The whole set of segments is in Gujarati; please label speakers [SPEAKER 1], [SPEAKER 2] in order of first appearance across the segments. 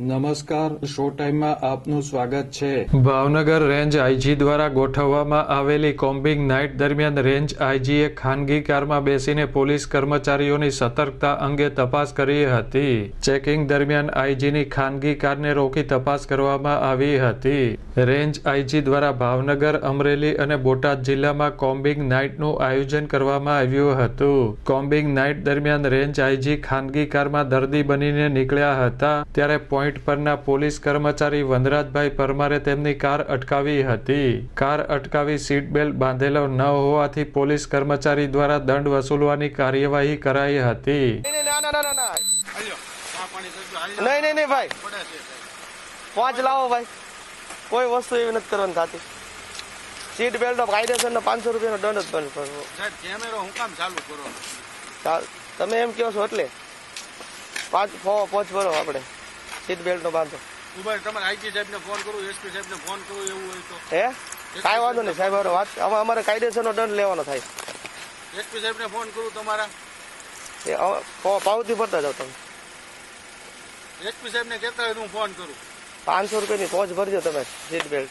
[SPEAKER 1] નમસ્કાર, શો ટાઈમમાં આપનું સ્વાગત છે.
[SPEAKER 2] ભાવનગર રેન્જ આઈજી દ્વારા ગોઠવવામાં આવેલી કોમ્બિંગ નાઇટ દરમિયાન રેન્જ આઈજીએ ખાનગી કારમાં બેસીને પોલીસ કર્મચારીઓની સતર્કતા અંગે તપાસ કરી હતી. ચેકિંગ દરમિયાન આઈજીની ખાનગી કારને રોકી તપાસ કરવામાં આવી હતી. રેન્જ આઈજી દ્વારા ભાવનગર, અમરેલી અને બોટાદ જિલ્લામાં કોમ્બિંગ નાઇટનું આયોજન કરવામાં આવ્યું હતું. કોમ્બિંગ નાઇટ દરમિયાન રેન્જ આઈજી ખાનગી કારમાં દર્દી બનીને નીકળ્યા હતા, ત્યારે પોઈન્ટ પરના પોલીસ કર્મચારી વનરાજભાઈ પરમારે તેમની કાર અટકાવી હતી. કાર અટકાવી સીટ બેલ્ટ બાંધેલો ન હોવાથી પોલીસ કર્મચારી દ્વારા દંડ વસૂલવાની કાર્યવાહી કરાઈ હતી.
[SPEAKER 3] નહીં નહીં ના ના ના ના ના. નહીં ભાઈ. પાંચ લાવો ભાઈ. કોઈ વસ્તુ એવી નથી કરવાની થતી. સીટ બેલ્ટ કાયદેસર ને પાંચસો રૂપિયાનો દંડ જ બંધ કરવો
[SPEAKER 4] સાહેબ કેમેરો હું કામ ચાલુ કરો?
[SPEAKER 3] તમે એમ કહો છો એટલે? પાંચ પોચ ભરો આપણે. સીટ બેલ્ટ નો બાંધો
[SPEAKER 4] ઊભા તમારે આઈજી સાહેબને ફોન કરું એસપી સાહેબને ફોન કરું એવું હોય તો.
[SPEAKER 3] હે? કાંઈ વાંધો નહીં સાહેબ હવે વાત હવે અમારે કાયદેસરનો દંડ લેવાનો થાય.
[SPEAKER 4] એસપી સાહેબને ફોન કરું તમારા.
[SPEAKER 3] એ પાવતી ભરતા જાઓ તમે.
[SPEAKER 4] એસપી સાહેબને કહેતા હોય હું ફોન કરું.
[SPEAKER 3] પાંચસો રૂપિયાની ફોજ ભરજો તમે સીટ બેલ્ટ.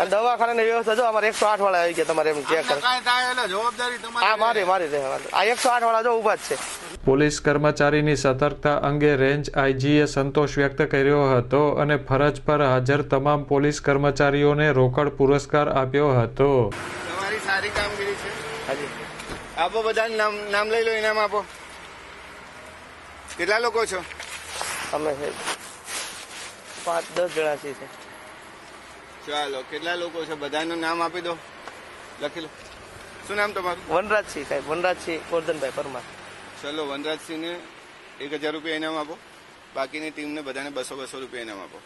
[SPEAKER 3] અને દવાખાનાની વ્યવસ્થા જો અમારે એકસો આઠ વાળા આવી ગયા તમારે એમ ચેક કરે.
[SPEAKER 4] કાંઈ થાય એટલે જવાબદારી
[SPEAKER 3] હા મારી મારી રહે આ એકસો આઠ વાળા જો ઊભા જ છે.
[SPEAKER 2] પોલીસ કર્મચારીની સતર્કતા અંગે રેન્જ આઈજીએ સંતોષ વ્યક્ત કર્યો હતો અને ફરજ પર હાજર તમામ પોલીસ કર્મચારીઓને રોકડ પુરસ્કાર આપ્યો હતો.
[SPEAKER 4] તમારી સારી કામગીરી છે. આપો બધાને નામ નામ લઈ લો ઇનામ આપો. કેટલા લોકો છો?
[SPEAKER 3] અમે પાંચ દસ જણા છીએ. છે.
[SPEAKER 4] ચાલો કેટલા લોકો છે? બધાનું નામ આપી દો. લખી લો. શું નામ તમારું?
[SPEAKER 3] વનરાજસિંહ સાહેબ વનરાજસિંહ ગોરધનભાઈ પરમાર.
[SPEAKER 4] ચલો વનરાજસિંહને એક હજાર રૂપિયા ઇનામ આપો. બાકીની ટીમને બધાને બસો બસો રૂપિયા ઇનામ આપો.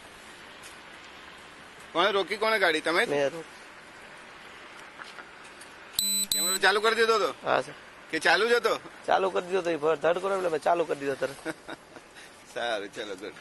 [SPEAKER 4] કોણે રોકી કોણે ગાડી તમે? કેમેરો ચાલુ કરી દીધો તો?
[SPEAKER 3] હા સર.
[SPEAKER 4] કે ચાલુ જ હતો?
[SPEAKER 3] ચાલુ કરી દીધો તો ધડ કરો એટલે ચાલુ કરી દીધો તરત
[SPEAKER 4] સારું ચલો ગુડ.